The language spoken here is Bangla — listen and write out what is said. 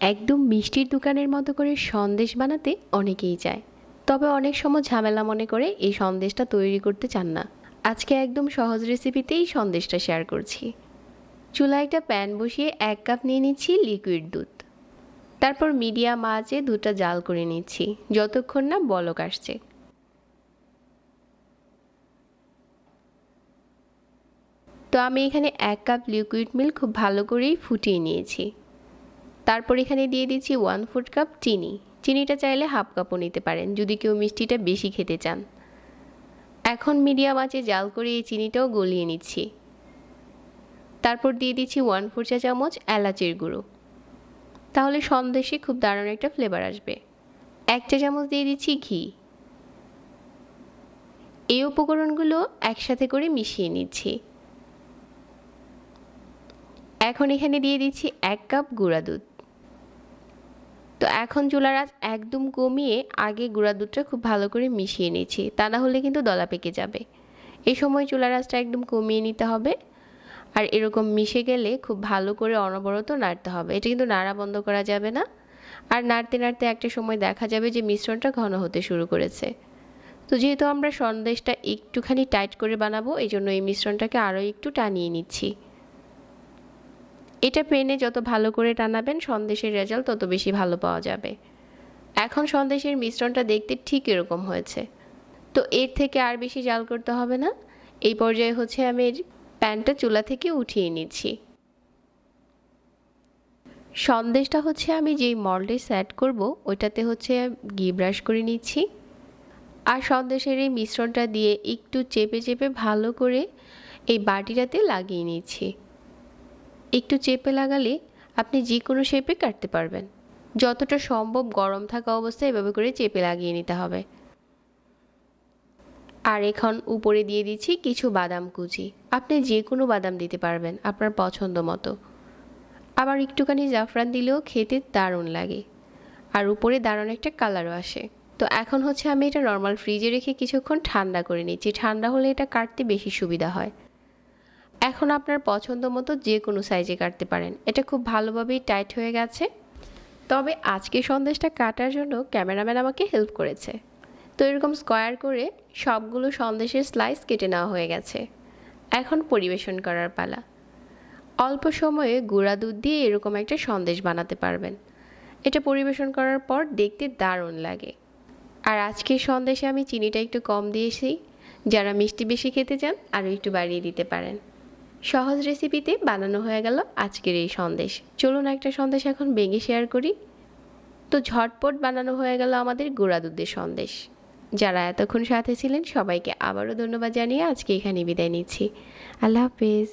একদম মিষ্টির দোকানের মতো করে সন্দেশ বানাতে অনেকেই চায়। তবে অনেক সময় ঝামেলা মনে করে এই সন্দেশটা তৈরি করতে চান না। আজকে একদম সহজ রেসিপিতেই সন্দেশটা শেয়ার করছি। চুলায় একটা প্যান বসিয়ে এক কাপ নিয়ে নিচ্ছি লিকুইড দুধ। তারপর মিডিয়াম আঁচে দুধটা জাল করে নিচ্ছি, যতক্ষণ না বলক আসছে। তো আমি এখানে এক কাপ লিকুইড মিল্ক খুব ভালো করেই ফুটিয়ে নিয়েছি। তারপর এখানে দিয়ে দিচ্ছি ওয়ান ফুড কাপ চিনি। চিনিটা চাইলে হাফ কাপও নিতে পারেন, যদি কেউ মিষ্টিটা বেশি খেতে চান। এখন মিডিয়াম আঁচে জাল করে এই চিনিটাও গলিয়ে নিচ্ছি। তারপর দিয়ে দিচ্ছি ওয়ান ফোর চা চামচ এলাচের গুঁড়ো। তাহলে সন্দেশে খুব দারুণ একটা ফ্লেভার আসবে। এক চা চামচ দিয়ে দিচ্ছি ঘি। এই উপকরণগুলো একসাথে করে মিশিয়ে নিচ্ছি। এখন এখানে দিয়ে দিচ্ছি এক কাপ গুঁড়া দুধ। তো এখন চুলার আঁচ একদম কমিয়ে আগে গুঁড়া দুধটা খুব ভালো করে মিশিয়ে নিচ্ছি। তা না হলে কিন্তু দলা পেকে যাবে। এই সময় চুলার আঁচটা একদম কমিয়ে নিতে হবে। আর এরকম মিশে গেলে খুব ভালো করে অনবরত নাড়তে হবে। এটা কিন্তু নাড়া বন্ধ করা যাবে না। আর নাড়তে নাড়তে একটা সময় দেখা যাবে যে মিশ্রণটা ঘন হতে শুরু করেছে। তো যেহেতু আমরা সন্দেশটা একটুখানি টাইট করে বানাবো, এই জন্য এই মিশ্রণটাকে আরও একটু টানিয়ে নিচ্ছি। এটা পেনে যত ভালো করে টানাবেন সন্দেশের রেজাল্ট তত বেশি ভালো পাওয়া যাবে। এখন সন্দেশের মিশ্রণটা দেখতে ঠিক এরকম হয়েছে। তো এর থেকে আর বেশি জাল করতে হবে না। এই পর্যায়ে হচ্ছে আমি প্যানটা চুলা থেকে উঠিয়ে নিচ্ছি। সন্দেশটা হচ্ছে আমি যেই মল্ডে সেট করব, ওইটাতে হচ্ছে ঘি ব্রাশ করে নিচ্ছি। আর সন্দেশের এই মিশ্রণটা দিয়ে একটু চেপে চেপে ভালো করে এই বাটিটাতে লাগিয়ে নিচ্ছি। একটু চেপে লাগালে আপনি যে কোনো শেপে কাটতে পারবেন। যতটা সম্ভব গরম থাকা অবস্থায় এভাবে করে চেপে লাগিয়ে নিতে হবে। আর এখন উপরে দিয়ে দিচ্ছি কিছু বাদাম কুচি। আপনি যে কোনো বাদাম দিতে পারবেন আপনার পছন্দ মতো। আবার একটুখানি জাফরান দিলেও খেতে দারুণ লাগে। আর উপরে দারুণ একটা কালারও আসে। তো এখন হচ্ছে আমি এটা নর্মাল ফ্রিজে রেখে কিছুক্ষণ ঠান্ডা করে নিচ্ছি। ঠান্ডা হলে এটা কাটতে বেশি সুবিধা হয়। এখন আপনার পছন্দ মতো যে কোনো সাইজে কাটতে পারেন। এটা খুব ভালোভাবেই টাইট হয়ে গেছে। তবে আজকে সন্দেশটা কাটার জন্য ক্যামেরাম্যান আমাকে হেল্প করেছে। তো এরকম স্কোয়ার করে সবগুলো সন্দেশের স্লাইস কেটে নেওয়া হয়ে গেছে। এখন পরিবেশন করার পালা। অল্প সময়ে গুঁড়া দুধ দিয়ে এরকম একটা সন্দেশ বানাতে পারবেন। এটা পরিবেশন করার পর দেখতে দারুণ লাগে। আর আজকের সন্দেশে আমি চিনিটা একটু কম দিয়েছি। যারা মিষ্টি বেশি খেতে চান আরও একটু বাড়িয়ে দিতে পারেন। সহজ রেসিপিতে বানানো হয়ে গেল আজকের এই সন্দেশ। চলুন একটা সন্দেশ এখন বেগে শেয়ার করি। তো ঝটপট বানানো হয়ে গেল আমাদের গোড়া দুধের সন্দেশ। যারা এতক্ষণ সাথে ছিলেন সবাইকে আবারও ধন্যবাদ জানিয়ে আজকে এখানে বিদায় নিচ্ছি। আল্লাহ হাফেজ।